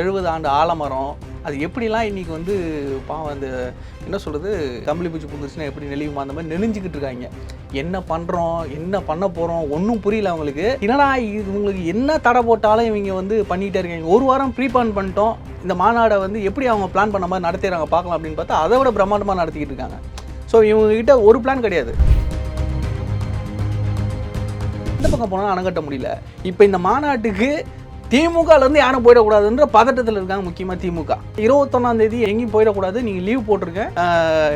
எழுபது ஆண்டு ஆலமரம் அது எப்படிலாம் இன்றைக்கி வந்து பாவம் அந்த என்ன சொல்கிறது கம்பளி பூச்சி புந்துச்சுன்னா எப்படி நெளிவுமா அந்த மாதிரி நெளிஞ்சிக்கிட்டு இருக்காங்க. என்ன பண்ணுறோம் என்ன பண்ண போகிறோம் ஒன்றும் புரியல அவங்களுக்கு. என்னடா இது உங்களுக்கு என்ன தடை போட்டாலும் இவங்க வந்து பண்ணிகிட்டே இருக்காங்க. ஒரு வாரம் ப்ரீபான் பண்ணிட்டோம். இந்த மாநாடை வந்து எப்படி அவங்க பிளான் பண்ண மாதிரி நடத்திடுறாங்க பார்க்கலாம் அப்படின்னு பார்த்தா அதை விட பிரம்மாண்டமாக நடத்திக்கிட்டு இருக்காங்க. ஸோ இவங்ககிட்ட ஒரு பிளான் கிடையாது. இந்த பக்கம் போனால் அணை கட்ட முடியல. இப்போ இந்த மாநாட்டுக்கு திமுகலேருந்து யாரும் போயிடக்கூடாதுன்ற பதட்டத்தில் இருக்காங்க முக்கியமாக திமுக. இருபத்தொன்னாம் தேதி எங்கேயும் போயிடக்கூடாது நீங்கள் லீவ் போட்டிருக்கேன்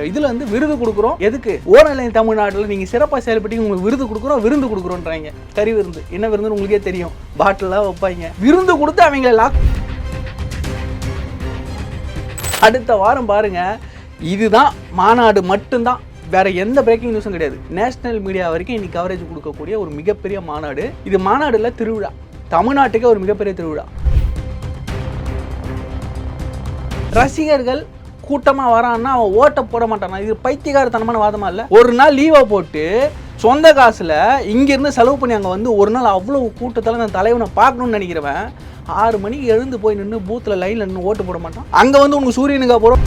இதில் வந்து விருது கொடுக்குறோம். எதுக்கு? ஓரநிலை தமிழ்நாட்டில் நீங்கள் சிறப்பாக செயல்பட்டு உங்களுக்கு விருது கொடுக்குறோம் விருந்து கொடுக்குறோன்றாங்க. கறி விருந்து. என்ன விருந்துன்னு உங்களுக்கே தெரியும். பாட்டிலாக வைப்பாங்க. விருந்து கொடுத்து அவங்கள லாக் அடுத்த வாரம் பாருங்க. இதுதான் மாநாடு மட்டும்தான். வேற எந்த பிரேக்கிங் நியூஸும் கிடையாது. நேஷனல் மீடியா வரைக்கும் இன்னைக்கு கவரேஜ் கொடுக்கக்கூடிய ஒரு மிகப்பெரிய மாநாடு. இது மாநாடுல திருவிழா. தமிழ்நாட்டுக்கே ஒரு மிகப்பெரிய திருவிழா. ரசிகர்கள் கூட்டமாக வரான்னா அவன் ஓட்ட போட மாட்டானா? இது பைத்தியகாரத்தனமான வாதமாக இல்லை? ஒரு நாள் லீவை போட்டு சொந்த காசில் இங்கேருந்து செலவு பண்ணி அங்கே வந்து ஒரு நாள் அவ்வளோ கூட்டத்தில் நான் தலைவனை பார்க்கணும்னு நினைக்கிறவன் ஆறு மணிக்கு எழுந்து போய் நின்று பூத்தில் லைனில் நின்று ஓட்டு போட மாட்டான். அங்கே வந்து உனக்கு சூரியனுக்காக போகிறோம்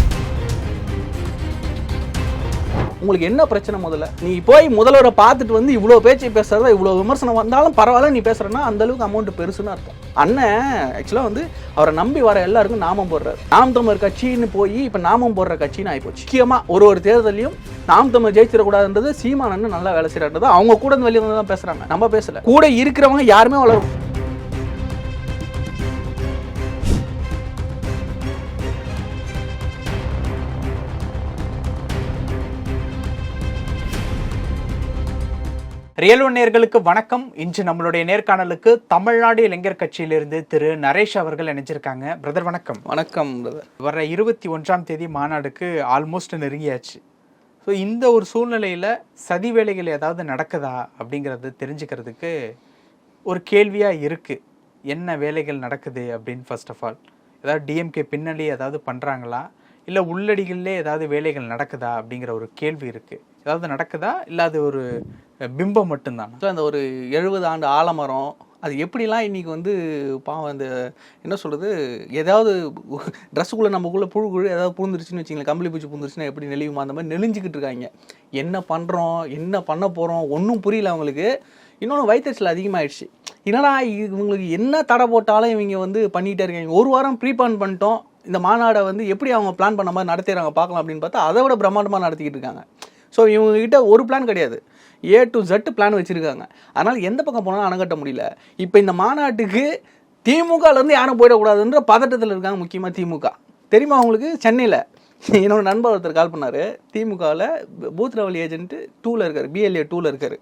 உங்களுக்கு என்ன பிரச்சனை முதல்ல? நீ போய் முதல்வரை பார்த்துட்டு வந்து இவ்வளோ பேச்சு பேசுறதா இவ்வளோ விமர்சனம் வந்தாலும் பரவாயில்ல நீ பேசுறேன்னா அந்த அளவுக்கு அமௌண்ட் பெருசுன்னு அர்த்தம். அண்ணன் ஆக்சுவலாக வந்து அவரை நம்பி வர எல்லாருக்கும் நாமம் போடுறாரு. நாம் தமிழர் கட்சின்னு போய் இப்போ நாமம் போடுற கட்சின்னு ஆகிப்போச்சு முக்கியமாக ஒரு ஒரு தேர்தலையும் நாம் தமிழ் ஜெயிச்சிடக்கூடாதுன்றது சீமானன்னு நல்லா வேலை செய்யறது அவங்க கூட இருந்து வெளியே வந்து தான் பேசுறாங்க. நம்ம பேசல. கூட இருக்கிறவங்க யாருமே வளரும் ரியல் ஒன் நேயர்களுக்கு வணக்கம். இன்று நம்மளுடைய நேர்காணலுக்கு தமிழ்நாடு இளைஞர் கட்சியிலிருந்து திரு நரேஷ் அவர்கள் இணைஞ்சிருக்காங்க. பிரதர் வணக்கம். வணக்கம் brother. வர இருபத்தி ஒன்றாம் தேதி மாநாடுக்கு ஆல்மோஸ்ட் நெருங்கியாச்சு. ஸோ இந்த ஒரு சூழ்நிலையில் சதி வேலைகள் ஏதாவது நடக்குதா அப்படிங்கிறது தெரிஞ்சுக்கிறதுக்கு ஒரு கேள்வியாக இருக்குது என்ன வேலைகள் நடக்குது அப்படின்னு ஃபர்ஸ்ட் ஆஃப் ஆல் ஏதாவது டிஎம்கே பின்னாடி ஏதாவது பண்ணுறாங்களா இல்லை உள்ளடிகளிலே ஏதாவது வேலைகள் நடக்குதா அப்படிங்கிற ஒரு கேள்வி இருக்குது ஏதாவது நடக்குதா? இல்லை அது ஒரு பிம்பம் மட்டும்தான்? ஸோ அந்த ஒரு எழுபது ஆண்டு ஆலமரம் அது எப்படிலாம் இன்றைக்கி வந்து பாவம் அந்த என்ன சொல்கிறது ஏதாவது ட்ரெஸ்ஸுக்குள்ளே நம்மக்குள்ளே புழு குழு ஏதாவது பூந்துருச்சுன்னு வச்சிங்களேன் கம்பளி பூச்சி பூந்துருச்சுன்னா எப்படி நெளியுமா? அந்த மாதிரி நெளிஞ்சிக்கிட்டு இருக்காங்க. என்ன பண்ணுறோம் என்ன பண்ண போகிறோம் ஒன்றும் புரியல அவங்களுக்கு. இன்னொன்று வயிற்றுச்சல் அதிகமாகிடுச்சு என்னடா இவங்களுக்கு என்ன தடை போட்டாலும் இவங்க வந்து பண்ணிகிட்டே இருக்காங்க. ஒரு வாரம் ப்ரீபான் பண்ணிட்டோம். இந்த மாநாடை வந்து எப்படி அவங்க பிளான் பண்ண மாதிரி நடத்திடுறாங்க பார்க்கலாம் அப்படின்னு பார்த்தா அதை விட பிரம்மாண்டமாக நடத்திக்கிட்டு இருக்காங்க. ஸோ இவங்ககிட்ட ஒரு பிளான் கிடையாது. ஏ டு ஜெட் பிளான் வச்சுருக்காங்க. அதனால் எந்த பக்கம் போனாலும் அணை கட்ட முடியல. இப்போ இந்த மாநாட்டுக்கு திமுகலேருந்து யாரும் போயிடக்கூடாதுன்ற பதட்டத்தில் இருக்காங்க முக்கியமாக திமுக. தெரியுமா அவங்களுக்கு சென்னையில். என்னோடய நண்பர் ஒருத்தர் கால் பண்ணார். திமுகவில் பூத் லெவல் ஏஜென்ட்டு டூவில் இருக்கார். பிஎல்ஏ டூவில் இருக்கார்.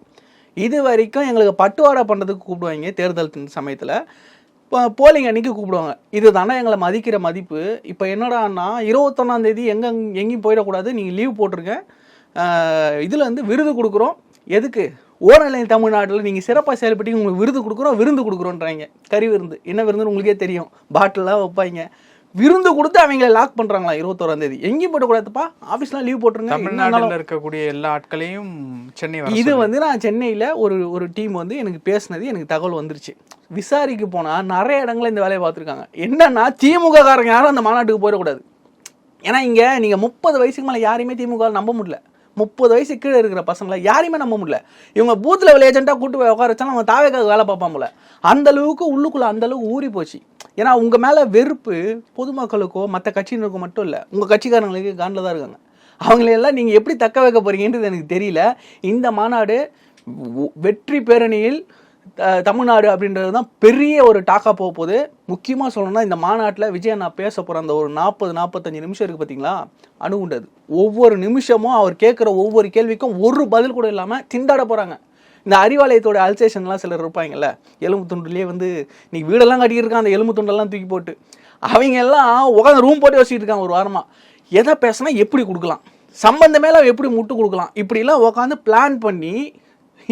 இது வரைக்கும் எங்களுக்கு பட்டுவாடா பண்ணுறதுக்கு கூப்பிடுவாங்க தேர்தல் சமயத்தில். இப்போ போலிங் அன்னைக்கு கூப்பிடுவாங்க. இது தானே எங்களை மதிக்கிற மதிப்பு? இப்போ என்னடான்னா இருபத்தொன்னாந்தேதி எங்கே எங்கேயும் போயிடக்கூடாது. நீங்கள் லீவ் போட்டிருக்கேன் இதில் வந்து விருது கொடுக்குறோம். எதுக்கு? ஓரநிலை தமிழ்நாட்டில் நீங்கள் சிறப்பாக செயல்பட்டு உங்களுக்கு விருது கொடுக்குறோம் விருந்து கொடுக்குறோன்றாங்க. கறி விருந்து. என்ன விருந்துன்னு உங்களுக்கே தெரியும். பாட்டிலாம் வைப்பாங்க. விருந்து கொடுத்து அவங்கள லாக் பண்ணுறாங்களா இருபத்தோராம் தேதி. எங்கேயும் போயிடக்கூடாதுப்பா ஆஃபீஸ்லாம் லீவ் போட்டுருங்க. தமிழ்நாட்டில் இருக்கக்கூடிய எல்லா ஆட்களையும் சென்னை இது வந்து நான் சென்னையில் ஒரு ஒரு டீம் வந்து எனக்கு பேசுனது எனக்கு தகவல் வந்துருச்சு. விசாரிக்க போனால் நிறைய இடங்கள்ல இந்த வேலையை பார்த்துருக்காங்க. என்னன்னா திமுக காரங்க யாரும் அந்த மாநாட்டுக்கு போயிடக்கூடாது. ஏன்னா இங்கே நீங்கள் முப்பது வயசுக்கு மேலே யாரையுமே திமுக நம்ப முடியல. முப்பது வயசு கீழே இருக்கிற பசங்களை யாரையுமே நம்ப முடியல. இவங்க பூத் லெவல் ஏஜென்ட்டாக கூட்டு போய் உட்கார வச்சாலும் அவங்க தாவேக்காக வேலை பார்ப்பான் போல. அந்த அளவுக்கு உள்ளுக்குள்ள ஊறி போச்சு. ஏன்னா உங்கள் மேலே வெறுப்பு பொதுமக்களுக்கோ மற்ற கட்சியினருக்கோ மட்டும் இல்லை. உங்கள் கட்சிக்காரங்களுக்கு காண்டில் தான் இருக்காங்க. அவங்களையெல்லாம் நீங்கள் எப்படி தக்க வைக்க போகிறீங்கன்றது எனக்கு தெரியல. இந்த மாநாடு வெற்றி பேரணியில் தமிழ்நாடு அப்படின்றது தான் பெரிய ஒரு டாக்கா போக போகுது. முக்கியமாக சொல்லணும்னா இந்த மாநாட்டில் விஜய் நான் பேச போகிற அந்த ஒரு நாற்பது நாற்பத்தஞ்சு நிமிஷம் இருக்குது பார்த்தீங்களா அணுகுண்டது ஒவ்வொரு நிமிஷமும் அவர் கேட்குற ஒவ்வொரு கேள்விக்கும் ஒரு பதில் கூட இல்லாமல் திண்டாட போகிறாங்க இந்த அறிவாலயத்தோட அல்சேஷன்லாம் சிலர் இருப்பாங்கல்ல எலும்பு துண்டுலேயே வந்து நீ வீடெல்லாம் கட்டிக்கிட்டு இருக்கான் அந்த எலும்பு துண்டெல்லாம் தூக்கி போட்டு. அவங்க எல்லாம் உட்காந்து ரூம் போட்டு வச்சுக்கிட்டு இருக்காங்க ஒரு வாரமாக எதை பேசினா எப்படி கொடுக்கலாம்? சம்பந்தமேல எப்படி முட்டு கொடுக்கலாம்? இப்படிலாம் உட்காந்து பிளான் பண்ணி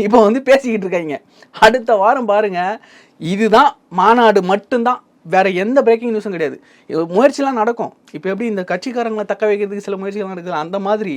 இப்போ வந்து பேசிக்கிட்டு இருக்காங்க. அடுத்த வாரம் பாருங்க இதுதான் மாநாடு மட்டும்தான். வேற எந்த பிரேக்கிங் நியூஸும் கிடையாது. முயற்சிலாம் நடக்கும். இப்போ எப்படி இந்த கட்சிக்காரங்களை தக்க வைக்கிறதுக்கு சில முயற்சிகள் நடக்குது அந்த மாதிரி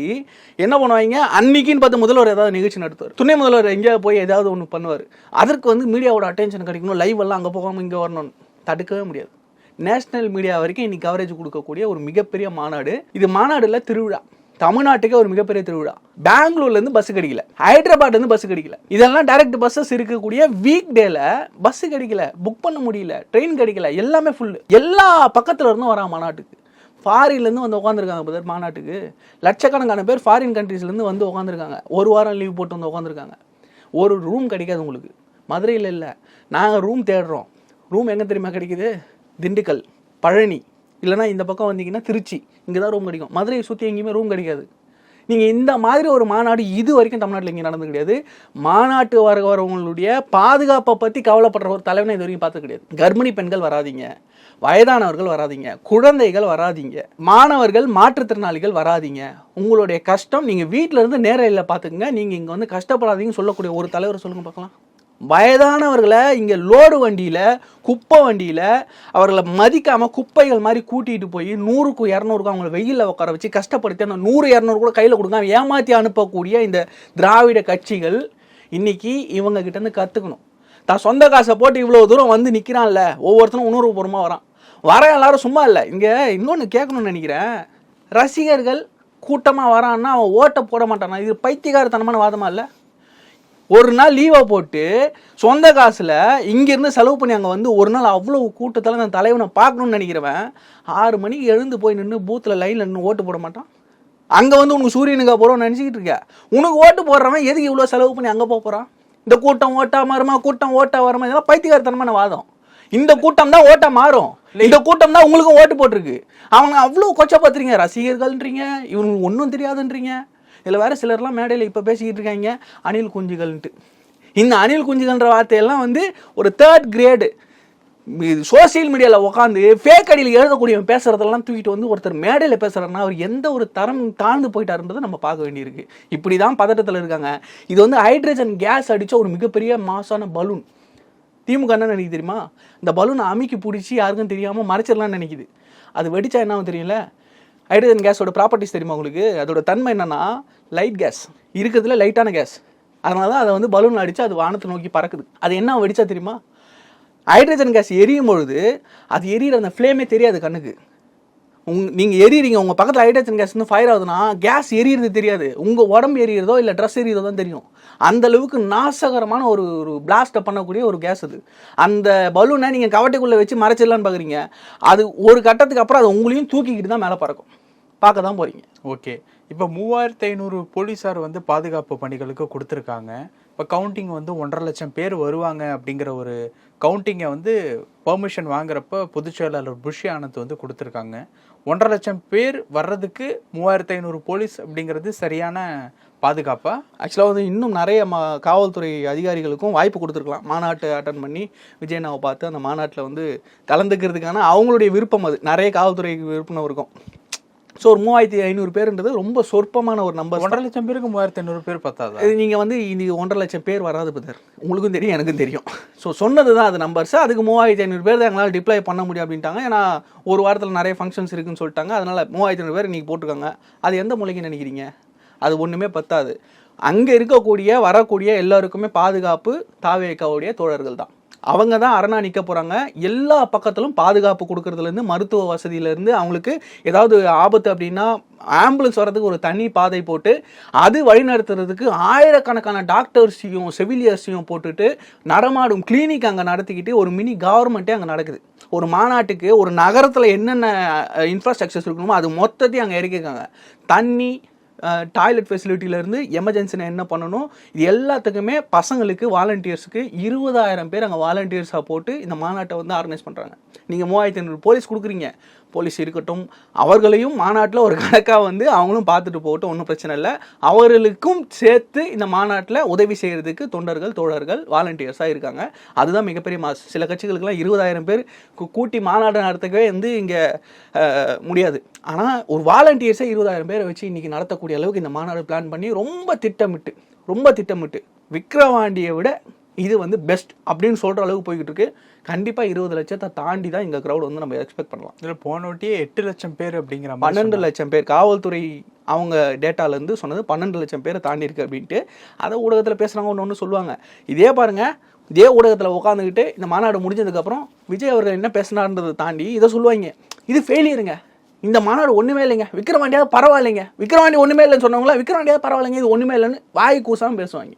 என்ன பண்ணுவாங்க? அன்னைக்குன்னு பார்த்து முதல்வர் ஏதாவது நிகழ்ச்சி நடத்துவார். துணை முதல்வர் எங்கேயாவது போய் ஏதாவது ஒன்று பண்ணுவார். அதற்கு வந்து மீடியாவோட அட்டென்ஷன் கிடைக்கணும். லைவ் எல்லாம் அங்கே போகாமல் இங்கே வரணும்னு. தடுக்கவே முடியாது. நேஷனல் மீடியா வரைக்கும் இன்னைக்கு கவரேஜ் கொடுக்கக்கூடிய ஒரு மிகப்பெரிய மாநாடு. இது மாநாடுல திருவிழா. தமிழ்நாட்டுக்கே ஒரு மிகப்பெரிய திருவிழா. பெங்களூர்லேருந்து பஸ் கிடைக்கல. ஹைதராபாத்லேருந்து பஸ் கிடைக்கல. இதெல்லாம் டைரக்ட் பஸ்ஸஸ் இருக்கக்கூடிய வீக் டேல பஸ் கிடைக்கல. புக் பண்ண முடியல. ட்ரெயின் கிடைக்கல. எல்லாமே ஃபுல் எல்லா பக்கத்தில் இருந்தும் வரான் மாநாட்டுக்கு. ஃபாரின்லேருந்து வந்து உட்காந்துருக்காங்க பிரதர் மாநாட்டுக்கு. லட்சக்கணக்கான பேர் ஃபாரின் கண்ட்ரீஸ்லேருந்து வந்து உட்காந்துருக்காங்க ஒரு வாரம் லீவ் போட்டு வந்து உட்காந்துருக்காங்க ஒரு ரூம் கிடைக்காது உங்களுக்கு. மதுரையில் இல்லை. நாங்கள் ரூம் தேடுறோம். ரூம் எங்கே தெரியுமா கிடைக்குது? திண்டுக்கல். பழனி. இல்லைனா இந்த பக்கம் வந்தீங்கன்னா திருச்சி இங்கே தான் ரூம் கிடைக்கும். மதுரையை சுற்றி எங்கேயுமே ரூம் கிடைக்காது. நீங்கள் இந்த மாதிரி ஒரு மாநாடு இது வரைக்கும் தமிழ்நாட்டில் இங்கே நடந்து கிடையாது. மாநாட்டு வர வரவங்களுடைய பாதுகாப்பை பற்றி கவலைப்படுற ஒரு தலைவனை இது வரைக்கும் பார்த்து கிடையாது. கர்ப்பிணி பெண்கள் வராதீங்க வயதானவர்கள் வராதீங்க குழந்தைகள் வராதீங்க மாணவர்கள் மாற்றுத்திறனாளிகள் வராதீங்க. உங்களுடைய கஷ்டம் நீங்கள் வீட்டில் இருந்து நேரில் பார்த்துக்குங்க. நீங்கள் இங்கே வந்து கஷ்டப்படாதீங்கன்னு சொல்லக்கூடிய ஒரு தலைவர் சொல்லுங்கள் பார்க்கலாம். வயதானவர்களை இங்கே லோடு வண்டியில் குப்பை வண்டியில் அவர்களை மதிக்காமல் குப்பைகள் மாதிரி கூட்டிகிட்டு போய் நூறுக்கு இரநூறுக்கும் அவங்களை வெயிலில் உட்கார வச்சு கஷ்டப்படுத்தி அந்த நூறு இரநூறு கூட கையில் கொடுக்காம ஏமாற்றி அனுப்பக்கூடிய இந்த திராவிட கட்சிகள் இன்றைக்கி இவங்கக்கிட்டேருந்து கற்றுக்கணும் தான் சொந்த காசை போட்டு இவ்வளோ தூரம் வந்து நிற்கிறான்ல ஒவ்வொருத்தரும் உணர்வுபூர்வமாக வரான். வர எல்லாரும் சும்மா இல்லை. இங்கே இன்னொன்று கேட்கணும்னு நினைக்கிறேன். ரசிகர்கள் கூட்டமாக வரான்னா அவன் ஓட்டை போட மாட்டானா? இது பைத்தியகாரத்தனமான வாதமாக இல்லை? ஒரு நாள் லீவை போட்டு சொந்த காசில் இங்கேருந்து செலவு பண்ணி அங்கே வந்து ஒரு நாள் அவ்வளோ கூட்டத்தில் அந்த தலைவனை பார்க்கணும்னு நினைக்கிறவன் ஆறு மணிக்கு எழுந்து போய் நின்று பூத்தில் லைனில் நின்று ஓட்டு போட மாட்டான். அங்கே வந்து உனக்கு சூரியனுக்கு போகிறோம்னு நினச்சிக்கிட்டு இருக்க. உனக்கு ஓட்டு போடுறவன் எதுக்கு இவ்வளோ செலவு பண்ணி அங்கே போக போகிறான் இந்த கூட்டம் ஓட்டா மாறுமா கூட்டம் ஓட்டா வருமா இதெல்லாம் பைத்தியகாரத்தனமான வாதம். இந்த கூட்டம் தான் ஓட்டா மாறும். இந்த கூட்டம் தான் உங்களுக்கும் ஓட்டு போட்டிருக்கு. அவங்க அவ்வளோ கொச்சப்படுத்துறீங்க ரசிகர்கள்ன்றீங்க இவங்களுக்கு ஒன்றும் தெரியாதுன்றீங்க. இதில் வேறு சிலர்லாம் மேடையில் இப்போ பேசிக்கிட்டு இருக்காங்க அணில் குஞ்சுகள்ன்ட்டு. இந்த அணில் குஞ்சுகள்ன்ற வார்த்தையெல்லாம் வந்து ஒரு தேர்ட் கிரேடு சோசியல் மீடியாவில் உட்காந்து ஃபேக் அடியில் எழுதக்கூடியவன் பேசுறதெல்லாம் தூக்கிட்டு வந்து ஒருத்தர் மேடையில் பேசுகிறாருன்னா அவர் எந்த ஒரு தரம் தாழ்ந்து போயிட்டாருன்றதை நம்ம பார்க்க வேண்டியிருக்கு. இப்படி தான் பதட்டத்தில் இருக்காங்க. இது வந்து ஹைட்ரஜன் கேஸ் அடித்த ஒரு மிகப்பெரிய மாசான பலூன் திமுக என்ன நினைக்குது தெரியுமா? இந்த பலூனை அமுக்கி பிடிச்சி யாருக்கும் தெரியாமல் மறைச்சிடலாம்னு நினைக்குது. அது வெடிச்சா என்ன தெரியும்ல? தெரியல ஹைட்ரஜன் கேஸோட ப்ராப்பர்ட்டிஸ் தெரியுமா உங்களுக்கு? அதோட தன்மை என்னன்னா லைட் கேஸ் இருக்கிறதுல லைட்டான கேஸ் அதனால தான் அதை வந்து பலூன் அடித்து அது வானத்தை நோக்கி பறக்குது. அது என்ன வெடிச்சா தெரியுமா? ஹைட்ரஜன் கேஸ் எரியும் பொழுது அது எரியிற அந்த ஃப்ளேமே தெரியாது கண்ணுக்கு. உங் நீங்கள் எரியுறீங்க உங்கள் பக்கத்தில் ஹைட்ரஜன் கேஸ் வந்து ஃபயர் ஆகுதுன்னா கேஸ் எரியிறது தெரியாது. உங்கள் உடம்பு எரியிறதோ இல்லை ட்ரெஸ் எரியிறதோ தான் தெரியும். அந்த அளவுக்கு நாசகரமான ஒரு ஒரு பிளாஸ்ட்டை பண்ணக்கூடிய ஒரு கேஸ் அது. அந்த பலூனை நீங்கள் கவட்டைக்குள்ளே வச்சு மறைச்சிடலான்னு பார்க்குறீங்க அது ஒரு கட்டத்துக்கு அப்புறம் அது உங்களையும் தூக்கிக்கிட்டு தான் மேலே பறக்கும். பார்க்க தான் போகிறீங்க ஓகே. இப்போ மூவாயிரத்தி ஐநூறு போலீஸார் வந்து பாதுகாப்பு பணிகளுக்கு கொடுத்துருக்காங்க. இப்போ கவுண்டிங் வந்து ஒன்றரை லட்சம் பேர் வருவாங்க அப்படிங்கிற ஒரு கவுண்டிங்கை வந்து பெர்மிஷன் வாங்குறப்ப பொதுச் செயலாளர் புஷி ஆனந்த் வந்து கொடுத்துருக்காங்க. ஒன்றரை லட்சம் பேர் வர்றதுக்கு மூவாயிரத்தி ஐநூறு போலீஸ் அப்படிங்கிறது சரியான பாதுகாப்பா? ஆக்சுவலாக வந்து இன்னும் நிறைய மா காவல்துறை அதிகாரிகளுக்கும் வாய்ப்பு கொடுத்துருக்கலாம். மாநாட்டை அட்டன் பண்ணி விஜயனாவை பார்த்து அந்த மாநாட்டில் வந்து கலந்துக்கிறதுக்கான அவங்களுடைய விருப்பம் அது. நிறைய காவல்துறை விருப்பம் இருக்கும் ஸோ ஒரு மூவாயிரத்தி ஐநூறு பேருன்றது ரொம்ப சொற்பமான ஒரு நம்பர் ஒன்றரை லட்சம் பேருக்கு மூவாயிரத்தி ஐநூறு பேர் பத்தாதா? இது நீங்கள் வந்து இன்னைக்கு ஒன்றரை லட்சம் பேர் வராது பதர் உங்களுக்கும் தெரியும் எனக்கும் தெரியும். ஸோ சொன்னது தான் அது நம்பர்ஸ் அதுக்கு மூவாயிரத்தி ஐநூறு பேர் தான் எங்களால் டிப்ளை பண்ண முடியும் அப்படின்ட்டாங்க. ஏன்னா ஒரு வாரத்தில் நிறைய ஃபங்க்ஷன்ஸ் இருக்குன்னு சொல்லிட்டாங்க. அதனால் மூவாயிரத்தி ஐநூறு பேர் இன்னைக்கு போட்டிருக்காங்க. அது எந்த மூலைக்கு நினைக்கிறீங்க? அது ஒன்றுமே பத்தாது. அங்கே இருக்கக்கூடிய வரக்கூடிய எல்லாருக்குமே பாதுகாப்பு தாவேக்காவுடைய தோழர்கள் தான் அவங்க தான் அரணா நிற்க போகிறாங்க எல்லா பக்கத்திலும் பாதுகாப்பு கொடுக்கறதுலேருந்து மருத்துவ வசதியிலேருந்து அவங்களுக்கு ஏதாவது ஆபத்து அப்படின்னா ஆம்புலன்ஸ் வர்றதுக்கு ஒரு தனி பாதை போட்டு அது வழிநடத்துறதுக்கு ஆயிரக்கணக்கான டாக்டர்ஸையும் செவிலியர்ஸையும் போட்டுட்டு நடமாடும் கிளினிக் அங்கே நடத்திக்கிட்டு ஒரு மினி கவர்மெண்ட்டே அங்கே நடக்குது. ஒரு மாநாட்டுக்கு ஒரு நகரத்தில் என்னென்ன இன்ஃப்ராஸ்ட்ரக்சர்ஸ் இருக்கணுமோ அது மொத்தத்தையும் அங்கே இறக்கிருக்காங்க தண்ணி டாய்லெட் ஃபெசிலிட்டியிலேருந்து எமர்ஜென்சினா என்ன பண்ணணும்? இது எல்லாத்துக்குமே பசங்களுக்கு வாலண்டியர்ஸுக்கு இருபதாயிரம் பேர் அங்கே வாலண்டியர்ஸாக போட்டு இந்த மாநாட்டை வந்து ஆர்கனைஸ் பண்ணுறாங்க நீங்கள் மூவாயிரத்தி ஐநூறு போலீஸ் கொடுக்குறீங்க. போலீஸ் இருக்கட்டும் அவர்களையும் மாநாட்டில் ஒரு கணக்காக வந்து அவங்களும் பார்த்துட்டு போகட்டும் ஒன்றும் பிரச்சனை இல்லை. அவர்களுக்கும் சேர்த்து இந்த மாநாட்டில் உதவி செய்கிறதுக்கு தொண்டர்கள் தோழர்கள் வாலண்டியர்ஸாக இருக்காங்க. அதுதான் மிகப்பெரிய மாஸ் சில கட்சிகளுக்கெல்லாம் இருபதாயிரம் பேர் கூ- கூட்டி மாநாடு நடத்தவே வந்து இங்கே முடியாது. ஆனால் ஒரு வாலண்டியர்ஸை இருபதாயிரம் பேரை வச்சு இன்றைக்கி நடத்தக்கூடிய அளவுக்கு இந்த மாநாடு பிளான் பண்ணி ரொம்ப திட்டமிட்டு ரொம்ப திட்டமிட்டு விக்ரவாண்டியை விட இது வந்து பெஸ்ட் அப்படின்னு சொல்கிற அளவுக்கு போய்கிட்டு இருக்கு. கண்டிப்பாக இருபது லட்சத்தை தாண்டி தான் இந்த க்ரௌட் வந்து நம்ம எக்ஸ்பெக்ட் பண்ணலாம். இதில் போன வாட்டியே எட்டு லட்சம் பேர் அப்படிங்கிற பன்னெண்டு லட்சம் பேர் காவல்துறை அவங்க டேட்டால இருந்து சொன்னது பன்னெண்டு லட்சம் பேரை தாண்டி இருக்கு அப்படின்ட்டு அதை ஊடகத்தில் பேசுகிறாங்க ஒன்று ஒன்று சொல்லுவாங்க. இதே பாருங்க இதே ஊடகத்தில் உட்காந்துக்கிட்டு இந்த மாநாடு முடிஞ்சதுக்கப்புறம் விஜய் அவர்கள் என்ன பேசினார்ன்றதை தாண்டி இதை சொல்லுவாங்க. இது ஃபெயிலியருங்க இந்த மாநாடு ஒன்றுமே இல்லைங்க. விக்ரவாண்டியாவது பரவாயில்லைங்க. விக்ரவாண்டி ஒன்றுமே இல்லைன்னு சொன்னவங்களா விக்ரவாண்டியாவது பரவாயில்லைங்க. இது ஒன்றுமே இல்லைன்னு வாய் கூசாமல் பேசுவாங்க.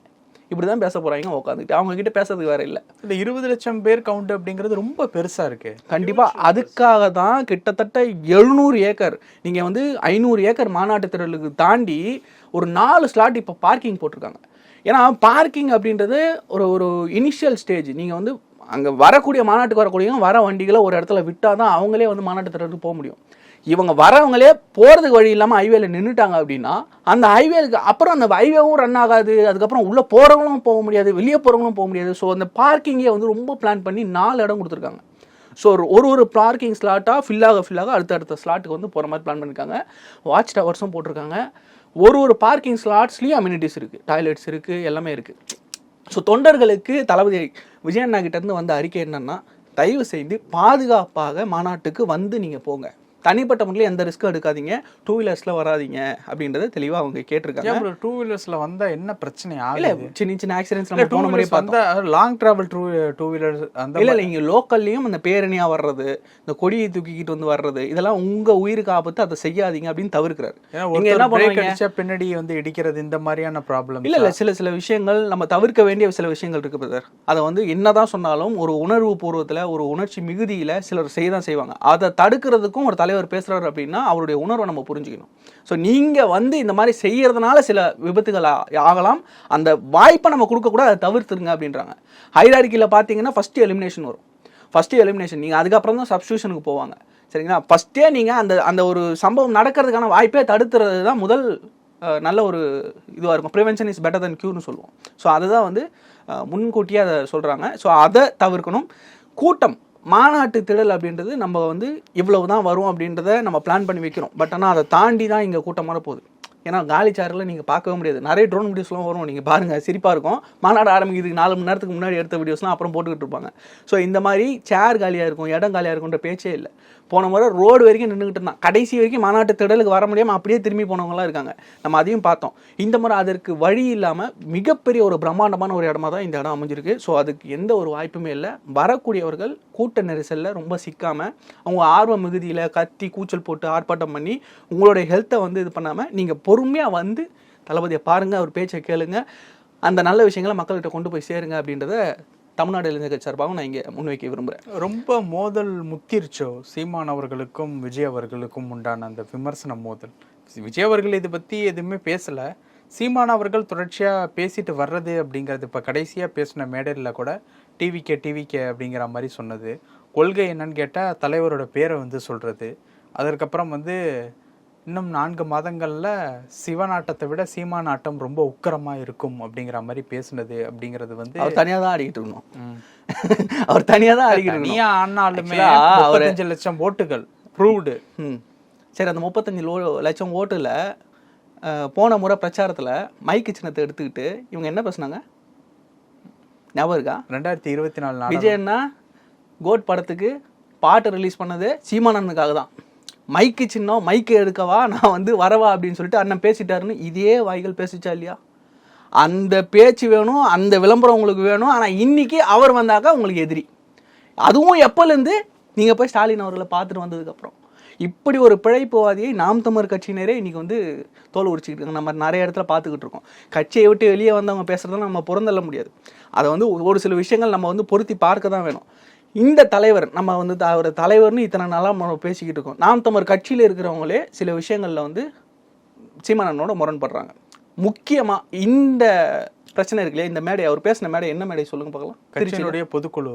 இப்படி தான் பேச போகிறாங்க உட்காந்துக்கிட்டு அவங்க கிட்ட பேசுறதுக்கு வேற இல்லை. இந்த இருபது லட்சம் பேர் கவுண்ட் அப்படிங்கிறது ரொம்ப பெருசா இருக்கு. கண்டிப்பா அதுக்காக தான் கிட்டத்தட்ட எழுநூறு ஏக்கர் நீங்க வந்து ஐநூறு ஏக்கர் மாநாட்டு திடலுக்கு தாண்டி ஒரு நாலு ஸ்லாட் இப்போ பார்க்கிங் போட்டிருக்காங்க. ஏன்னா பார்க்கிங் அப்படின்றது ஒரு ஒரு இனிஷியல் ஸ்டேஜ் நீங்க வந்து அங்க வரக்கூடிய மாநாட்டுக்கு வரக்கூடியவங்க வர வண்டிகளை ஒரு இடத்துல விட்டாதான் தான் அவங்களே வந்து மாநாட்டு திடலுக்கு போக முடியும். இவங்க வரவங்களே போகிறதுக்கு வழி இல்லாமல் ஹைவேல நின்றுட்டாங்க அப்படின்னா அந்த ஹைவேலுக்கு அப்புறம் அந்த ஹைவேவும் ரன் ஆகாது அதுக்கப்புறம் உள்ளே போகிறவங்களும் போக முடியாது வெளியே போகிறவங்களும் போக முடியாது. ஸோ அந்த பார்க்கிங்கே வந்து ரொம்ப பிளான் பண்ணி நாலு இடம் கொடுத்துருக்காங்க. ஸோ ஒரு ஒரு ஒரு பார்க்கிங் ஸ்லாட்டாக ஃபில்லாக ஃபில்லாக அடுத்தடுத்த ஸ்லாட்டுக்கு வந்து போகிற மாதிரி பிளான் பண்ணியிருக்காங்க வாட்ச் டவர்ஸும் போட்டிருக்காங்க. ஒரு ஒரு பார்க்கிங் ஸ்லாட்ஸ்லேயும் அம்யூனிட்டிஸ் இருக்குது டாய்லெட்ஸ் இருக்குது எல்லாமே இருக்குது ஸோ தொண்டர்களுக்கு தளபதி விஜயண்ணா கிட்டேருந்து வந்த அறிக்கை என்னென்னா தயவு செய்து பாதுகாப்பாக மாநாட்டுக்கு வந்து நீங்கள் போங்க. தனிப்பட்ட முறையில் எந்த ரிஸ்க்கும் எடுக்காதீங்க. டூ வீலர்ஸில் வராதீங்க அப்படின்றத தெளிவாக அவங்க கேட்டிருக்காங்க. டூ வீலர்ஸ்ல வந்தா என்ன பிரச்சனை இல்லை சின்ன சின்ன ஆக்சிடென்ட்ஸ் நம்ம போன பார்த்தோம் வந்தா long travel two two wheelers அந்த இல்லை இல்லை இங்கே லோக்கல்லையும் அந்த பேரணியாக வர்றது இந்த கொடியை தூக்கிக்கிட்டு வந்து வர்றது இதெல்லாம் உங்கள் உயிருக்கு ஆபத்து அதை செய்யாதீங்க அப்படின்னு தவிர்க்கிறாரு. ஏன்னா நீங்க என்ன பண்ணுவீங்க? பின்னாடி வந்து இடிக்கிறது இந்த மாதிரியான ப்ராப்ளம் இல்ல இல்ல சில சில விஷயங்கள் நம்ம தவிர்க்க வேண்டிய சில விஷயங்கள் இருக்கு பிரதர் அதை வந்து என்னதான் சொன்னாலும் ஒரு உணர்வு பூர்வத்துல ஒரு உணர்ச்சி மிகுதியில சிலர் செய்ய தான் செய்வாங்க. அதை தடுக்கிறதுக்கும் ஒரு தலைவர் பேசுறாரு அப்படின்னா அவருடைய உணர்வை நம்ம புரிஞ்சுக்கணும். ஸோ நீங்கள் வந்து இந்த மாதிரி செய்யறதுனால சில விபத்துகள் ஆகலாம். அந்த வாய்ப்பை நம்ம கொடுக்கக்கூடாது அதை தவிர்த்துருங்க அப்படின்றாங்க. ஹைரார்கியில் பார்த்தீங்கன்னா ஃபஸ்ட்டு எலிமினேஷன் வரும். ஃபஸ்ட்டு எலிமினேஷன் நீங்கள் அதுக்கப்புறம் தான் சப்ஸ்டியூஷனுக்கு போவாங்க. சரிங்களா? ஃபஸ்ட்டே நீங்கள் அந்த அந்த ஒரு சம்பவம் நடக்கிறதுக்கான வாய்ப்பே தடுத்துறது தான் முதல் நல்ல ஒரு இதுவாக இருக்கும். ப்ரிவென்ஷன் இஸ் பெட்டர் தென் க்யூர்னு சொல்லுவோம். ஸோ அதுதான் வந்து முன்கூட்டியே அதை சொல்கிறாங்க ஸோ அதை தவிர்க்கணும். கூட்டம். மாநாட்டு திடல் அப்படின்றது நம்ம வந்து இவ்வளவு தான் வரும் அப்படின்றத நம்ம பிளான் பண்ணி வைக்கிறோம். பட் ஆனால் அதை தாண்டி தான் இங்கே கூட்டம் போகுது. ஏன்னா காலி சேரில் நீங்கள் பார்க்கவே முடியாது. நிறைய ட்ரோன் வீடியோஸ்லாம் வரும். நீங்கள் பாருங்கள் சிரிப்பாக இருக்கும். மாநாடு ஆரம்பிக்கிறதுக்கு நாலு மணி நேரத்துக்கு முன்னாடி எடுத்த வீடியோஸ்லாம் அப்புறம் போட்டுக்கிட்டு இருப்பாங்க. ஸோ இந்த மாதிரி சேர் காலியாக இருக்கும் இடம் காலியாக இருக்குன்ற பேச்சே இல்லை. போன முறை ரோடு வரைக்கும் நின்றுக்கிட்டு இருந்தான். கடைசி வரைக்கும் மாநாட்டு திடலுக்கு வர முடியாமல் அப்படியே திரும்பி போனவங்களாம் இருக்காங்க. நம்ம அதையும் பார்த்தோம். இந்த முறை அதற்கு வழி இல்லாமல் மிகப்பெரிய ஒரு பிரம்மாண்டமான ஒரு இடமா தான் இந்த இடம் அமைஞ்சிருக்கு. ஸோ அதுக்கு எந்த ஒரு வாய்ப்புமே இல்லை. வரக்கூடியவர்கள் கூட்ட நெரிசலில் ரொம்ப சிக்காமல் அவங்க ஆர்வ மிகுதியில் கத்தி கூச்சல் போட்டு ஆர்ப்பாட்டம் பண்ணி உங்களுடைய ஹெல்த்தை வந்து இது பண்ணாமல் நீங்கள் பொறுமையாக வந்து தளபதியை பாருங்கள் அவர் பேச்சை கேளுங்க. அந்த நல்ல விஷயங்களை மக்கள்கிட்ட கொண்டு போய் சேருங்க அப்படின்றத தமிழ்நாடு இளைஞர்கள் சார்பாகவும் நான் இங்கே முன்வைக்க விரும்புகிறேன். ரொம்ப மோதல் முத்திருச்சோ? சீமான் அவர்களுக்கும் விஜய் அவர்களுக்கும் உண்டான அந்த விமர்சன மோதல். விஜய் அவர்கள் இதை பற்றி எதுவுமே பேசல. சீமான் அவர்கள் தொடர்ச்சியாக பேசிட்டு வர்றது அப்படிங்கிறது இப்போ கடைசியாக பேசின மேடையில் கூட டிவிகே டிவிகே அப்படிங்கிற மாதிரி சொன்னது. கொள்கை என்னன்னு கேட்டால் தலைவரோட பேரை வந்து சொல்கிறது அதற்கப்புறம் வந்து இன்னும் நான்கு மாதங்கள்ல சிவநாட்டத்தை விட சீமான் ஆட்டம் ரொம்ப உக்கிரமா இருக்கும் அப்படிங்கிற மாதிரி பேசுனது அப்படிங்கிறது வந்து அவர் தனியாக தான் ஆடிக்கிட்டு இருக்கணும். அவர் தனியாக தான் ஆடிக்கிட்டு தனியா ஆனாலுமே முப்பத்தஞ்சு லட்சம் ஓட்டுகள் ப்ரூவ்டு சரி அந்த முப்பத்தஞ்சு லட்சம் ஓட்டுல போன முறை பிரச்சாரத்தில் மைக்கு சின்னத்தை எடுத்துக்கிட்டு இவங்க என்ன பேசுனாங்க? ஞாபகம் இருக்கா? ரெண்டாயிரத்தி இருபத்தி நாலு விஜயண்ணா கோட் படத்துக்கு பாட்டு ரிலீஸ் பண்ணது சீமானனுக்காக தான். மைக்கு சின்னம் மைக்கு எடுக்கவா நான் வந்து வரவா அப்படின்னு சொல்லிட்டு அண்ணன் பேசிட்டாருன்னு இதே வாய்கள் பேசிச்சா இல்லையா? அந்த பேச்சு வேணும் அந்த விளம்பரம் உங்களுக்கு வேணும் ஆனால் இன்னைக்கு அவர் வந்தாக்கா உங்களுக்கு எதிரி. அதுவும் எப்போலேருந்து? நீங்கள் போய் ஸ்டாலின் அவர்களை பார்த்துட்டு வந்ததுக்கப்புறம். இப்படி ஒரு பிழைப்புவாதியை நாம் தமிழர் கட்சியினரே இன்றைக்கி வந்து தோல் உரிச்சிக்கிட்டு இருக்காங்க. நம்ம நிறைய இடத்துல பார்த்துக்கிட்டு இருக்கோம். கட்சியை விட்டு வெளியே வந்தவங்க பேசுறதெல்லாம் நம்ம புறந்தள்ள முடியாது. அதை வந்து ஒரு சில விஷயங்கள் நம்ம வந்து பொருத்தி பார்க்க தான் வேணும். இந்த தலைவர் நம்ம வந்து அவர் தலைவர்னு இத்தனை நாளாக நம்ம பேசிக்கிட்டு இருக்கோம். நாம் தமிழர் கட்சியில் இருக்கிறவங்களே சில விஷயங்களில் வந்து சீமானனோட முரண்படுறாங்க. முக்கியமா இந்த பிரச்சனை இருக்கு இல்லையா இந்த மேடை அவர் பேசின மேடை என்ன மேடை சொல்லுங்க பார்க்கலாம்? கட்சியினுடைய பொதுக்குழு.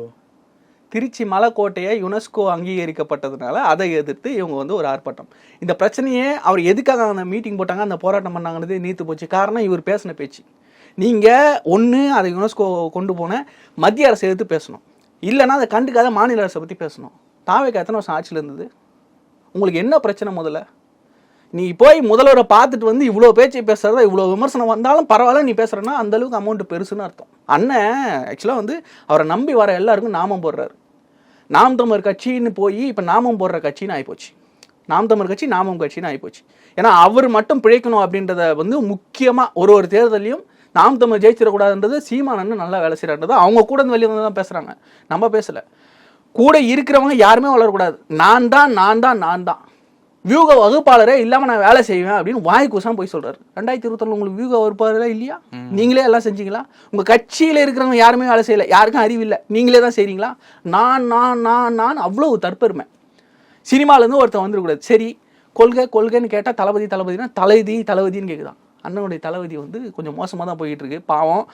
திருச்சி மலைக்கோட்டையை யுனெஸ்கோ அங்கீகரிக்கப்பட்டதுனால அதை எதிர்த்து இவங்க வந்து ஒரு ஆர்ப்பாட்டம். இந்த பிரச்சனையே அவர் எதுக்காக அந்த மீட்டிங் போட்டாங்க அந்த போராட்டம் பண்ணாங்கன்றது நீத்து போச்சு. காரணம் இவர் பேசின பேச்சு. நீங்கள் ஒன்று அதை யுனெஸ்கோ கொண்டு போன மத்திய அரசை எதிர்த்து பேசணும். இல்லைன்னா அதை கண்டுக்காத மாநில அரசை பற்றி பேசணும். தாவேக்கு எத்தனை வருஷம் ஆட்சியில் இருந்தது? உங்களுக்கு என்ன பிரச்சனை முதல்ல? நீ போய் முதல்வரை பார்த்துட்டு வந்து இவ்வளோ பேச்சு பேசுறதா இவ்வளோ விமர்சனம் வந்தாலும் பரவாயில்ல நீ பேசுறேன்னா அந்த அளவுக்கு அமௌண்ட் பெருசுன்னு அர்த்தம். அண்ணன் ஆக்சுவலாக வந்து அவரை நம்பி வர எல்லாருக்கும் நாமம் போடுறாரு. நாம் தமிழர் கட்சின்னு போய் இப்போ நாமம் போடுற கட்சின்னு ஆகிப்போச்சு நாம் தமிழர் கட்சி நாமம் கட்சின்னு ஆகிப்போச்சு ஏன்னா அவர் மட்டும் பிழைக்கணும் அப்படின்றத வந்து முக்கியமாக ஒரு ஒரு தேர்தலையும் நாம் தமிழ் ஜெயிச்சிடக்கூடாதுன்றது சீமானன்னு நல்லா வேலை செய்யறான்றது அவங்க கூட இருந்து வெளியே வந்து தான் பேசுகிறாங்க நம்ம பேசலை. கூட இருக்கிறவங்க யாருமே வளரக்கூடாது. நான் தான் நான் தான் நான் தான். வியூக வகுப்பாளரே இல்லாமல் நான் வேலை செய்வேன் அப்படின்னு வாய் கூசாம போய் சொல்றாரு. ரெண்டாயிரத்தி இருபத்தொன்னு உங்களுக்கு வியூக வகுப்பாளரே இல்லையா? நீங்களே எல்லாம் செஞ்சீங்களா? உங்க கட்சியில இருக்கிறவங்க யாருமே வேலை செய்யல. யாருக்கும் அறிவு இல்லை. நீங்களே தான் செய்றீங்களா? நான் நான் நான் நான் அவ்வளவு தற்பெருமை. சினிமாலேருந்து ஒருத்தன் வந்துடக்கூடாது. சரி கொள்கை கொள்கைன்னு கேட்டால் தளபதி தளபதினா தளபதி தளபதின்னு கேட்குதான் அண்ணனுடைய தளபதி வந்து கொஞ்சம் மோசமாக தான் போயிட்டு இருக்கு பாவம்.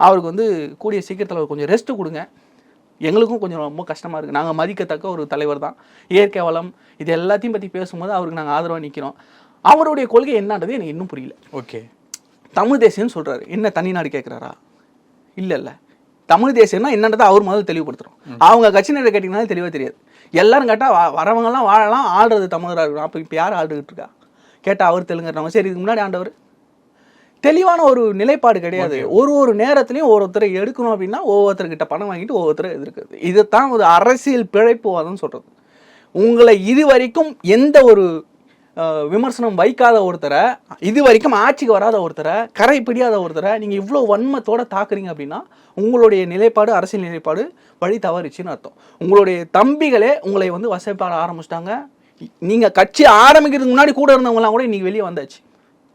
அவருக்கு வந்து கூடிய சீக்கிரத்தில் கொஞ்சம் ரெஸ்ட் கொடுங்க. எங்களுக்கும் கொஞ்சம் ரொம்ப கஷ்டமாக இருக்குது நாங்கள் மதிக்கத்தக்க ஒரு தலைவர் தான். இயற்கை வளம் இது எல்லாத்தையும் பற்றி பேசும்போது அவருக்கு நாங்கள் ஆதரவாக நிற்கிறோம் அவருடைய கொள்கை என்னன்றது எனக்கு இன்னும் புரியல. ஓகே. தமிழ் தேசியம்னு சொல்கிறாரு என்ன தனிநாடு கேட்குறாரா இல்லை இல்லை. தமிழ் தேசியம்னா என்னன்றதை அவர் முதல்ல தெளிவுபடுத்துறோம். அவங்க கட்சியினர் கேட்டிங்கனாலும் தெளிவாக தெரியாது. எல்லாரும் கேட்டால் வரவங்கலாம் வாழலாம் ஆடுறது தமிழராக இருக்கணும். அப்போ இப்போ யார் ஆடுகிட்டு இருக்கா? கேட்டால் அவர் தெலுங்குறவங்க சரி இதுக்கு முன்னாடி ஆண்டவர் தெளிவான ஒரு நிலைப்பாடு கிடையாது. ஒரு ஒரு நேரத்துலையும் ஒருத்தரை எடுக்கணும் அப்படின்னா ஒவ்வொருத்தர்கிட்ட பணம் வாங்கிட்டு ஒவ்வொருத்தரை எதிர்க்கிறது. இதுதான் ஒரு அரசியல் பிழைப்புவாதம் சொல்றது. உங்களை இது வரைக்கும் எந்த ஒரு விமர்சனம் வைக்காத ஒருத்தரை இது வரைக்கும் ஆட்சிக்கு வராத ஒருத்தரை கரை பிடியாத ஒருத்தரை நீங்கள் இவ்வளோ வன்மத்தோட தாக்குறீங்க அப்படின்னா உங்களுடைய நிலைப்பாடு அரசியல் நிலைப்பாடு வழி தவறிச்சுன்னு அர்த்தம். உங்களுடைய தம்பிகளே உங்களை வந்து வசைப்பாட ஆரம்பிச்சிட்டாங்க. நீங்கள் கட்சி ஆரம்பிக்கிறதுக்கு முன்னாடி கூட இருந்தவங்கலாம் கூட இன்னைக்கு வெளியே வந்தாச்சு.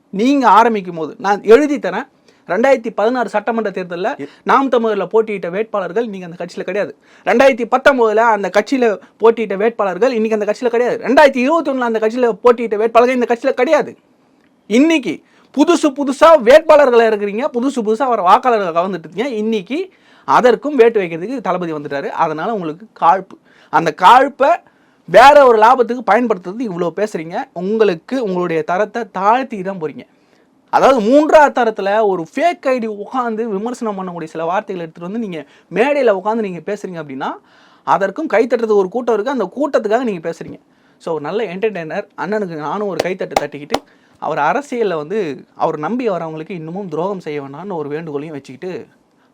நீங்கள் ஆரம்பிக்கும் போது நான் எழுதி தரேன். ரெண்டாயிரத்தி பதினாறு சட்டமன்ற தேர்தலில் நாம் தமிழரில் போட்டியிட்ட வேட்பாளர்கள் இன்னைக்கு அந்த கட்சியில் கிடையாது. ரெண்டாயிரத்தி பத்தொம்போதில் அந்த கட்சியில் போட்டியிட்ட வேட்பாளர்கள் இன்னைக்கு அந்த கட்சியில் கிடையாது. ரெண்டாயிரத்தி இருபத்தொன்னில் அந்த கட்சியில் போட்டியிட்ட வேட்பாளர்கள் இந்த கட்சியில் கிடையாது. இன்னைக்கு புதுசு புதுசாக வேட்பாளர்களை இருக்கிறீங்க புதுசு புதுசாக வர வாக்காளர்களை கலந்துட்டு இருக்கீங்க. இன்னைக்கு அதற்கும் வேட்டு வைக்கிறதுக்கு தளபதி வந்துட்டாரு. அதனால உங்களுக்கு காழ்ப்பு. அந்த காழ்ப்பை வேற ஒரு லாபத்துக்கு பயன்படுத்துறது இவ்வளோ பேசுறீங்க. உங்களுக்கு உங்களுடைய தரத்தை தாழ்த்தி தான் போறீங்க. அதாவது மூன்றாவது தரத்தில் ஒரு ஃபேக் ஐடி உட்காந்து விமர்சனம் பண்ணக்கூடிய சில வார்த்தைகள் எடுத்துகிட்டு வந்து நீங்கள் மேடையில் உட்காந்து நீங்கள் பேசுறீங்க அப்படின்னா அதற்கும் கைத்தட்டுறதுக்கு ஒரு கூட்டம் இருக்குது அந்த கூட்டத்துக்காக நீங்கள் பேசுறீங்க. ஸோ நல்ல என்டர்டெய்னர் அண்ணனுக்கு நானும் ஒரு கைத்தட்டு தட்டிக்கிட்டு அவர் அரசியலில் வந்து அவர் நம்பி வரவங்களுக்கு இன்னமும் துரோகம் செய்ய வேண்டாம்னு ஒரு வேண்டுகோளையும் வச்சுக்கிட்டு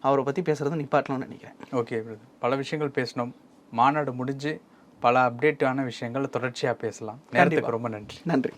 அவரை பற்றி பேசுகிறது நிப்பாட்டலாம்னு நினைக்கிறேன். ஓகே பல விஷயங்கள் பேசணும் மாநாடு முடிஞ்சு பல அப்டேட்டான விஷயங்கள் தொடர்ச்சியாக பேசலாம். நேரத்துக்கு ரொம்ப நன்றி. நன்றி.